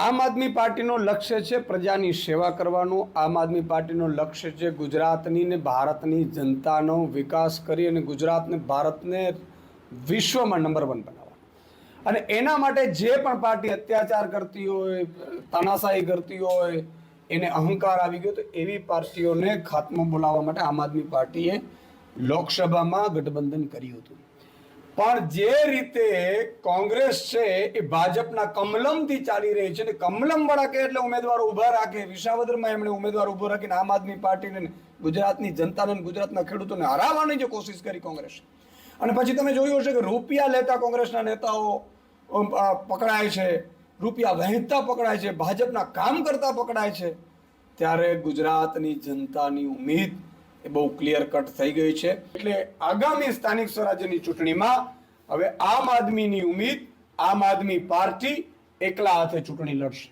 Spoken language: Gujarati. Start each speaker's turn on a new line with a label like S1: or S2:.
S1: આમ આદમી પાર્ટીનો લક્ષ્ય છે પ્રજાની સેવા કરવાનું. આમ આદમી પાર્ટીનો લક્ષ્ય છે ગુજરાતની ને ભારતની જનતાનો વિકાસ કરી અને ગુજરાતને ભારતને વિશ્વમાં નંબર વન બનાવવાનું. અને એના માટે જે પણ પાર્ટી અત્યાચાર કરતી હોય, તાનાશાહી કરતી હોય, એને અહંકાર આવી ગયો, તો એવી પાર્ટીઓને ખાત્મો બોલાવવા માટે આમ આદમી પાર્ટીએ લોકસભામાં ગઠબંધન કર્યું હતું. પણ જે રીતે કોંગ્રેસ છે એ ભાજપના કમલમથી ચાલી રહી છે ને કમલમ વાળા કે એટલે ઉમેદવારો ઊભા રાખે. વિસાવદરમાં એમણે ઉમેદવાર ઊભો રાખીને આમ આદમી પાર્ટીને ગુજરાતની જનતાને ગુજરાતના ખેડૂતોને હરાવવાની જે કોશિશ કરી કોંગ્રેસ. અને પછી તમે જોયું હશે કે રૂપિયા લેતા કોંગ્રેસના નેતાઓ પકડાય છે. રૂપિયા વહેતા પકડાય છે. ભાજપના કામ કરતા પકડાય છે. ત્યારે ગુજરાતની જનતાની ઉમેદ એ બહુ ક્લિયર કટ થઈ ગઈ છે. એટલે આગામી સ્થાનિક સ્વરાજ્યની ચૂંટણીમાં હવે આમ આદમીની ઉમેદ, આમ આદમી પાર્ટી એકલા હાથે ચૂંટણી લડશે.